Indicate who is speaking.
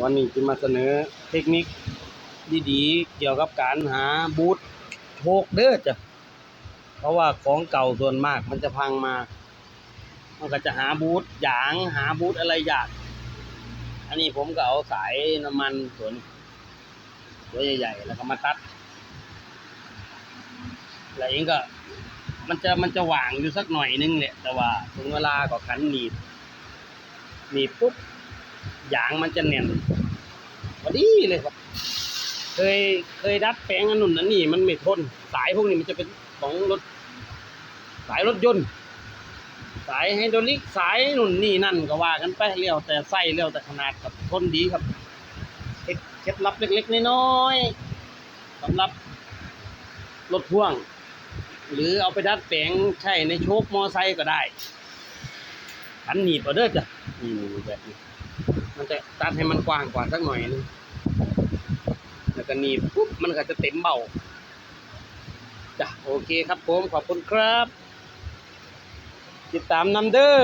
Speaker 1: วันนี้จะมาเสนอเทคนิคดีๆ เกี่ยวกับการหาบูทโชกเด้อจ้ะ เพราะว่าของเก่าส่วนมากมันจะพังมา มันก็จะหาบูทหยางหาบูทอะไรยาก อันนี้ผมก็เอาสายน้ำมันส่วนตัวใหญ่ๆ แล้วก็มาตัด แล้วเองก็ มันจะมันจะหว่างอยู่สักหน่อยนึงแหละ แต่ว่าถึงเวลาก็ขันหนีบหนีบปุ๊บ ยางมันจะแน่นพอดีเลยครับ เคยเคยดัดแปลงอันนุ่นอันนี้มันไม่ทน สายพวกนี้มันจะเป็นของรถ สายรถยนต์ สายไฮดรอลิกสายนุ่นนี่นั่นก็ว่ากันไปเลี้ยวแต่ไส้เลี้ยวแต่ขนาดครับทนดีครับเคล็ดเคล็ดลับเล็กๆน้อยๆสำหรับรถพ่วง หรือเอาไปดัดแปลงใช้ในโชคมอไซค์ก็ได้ ขันหนีบเอาเด้อจ้ะนี่แบบนี้มันจะตัดให้มันกว้างกว่าสักหน่อยนึงแล้วก็หนีบปุ๊บมันก็จะเต็มเบาจ้ะโอเคครับผมขอบคุณครับ ติดตามนำเด้อ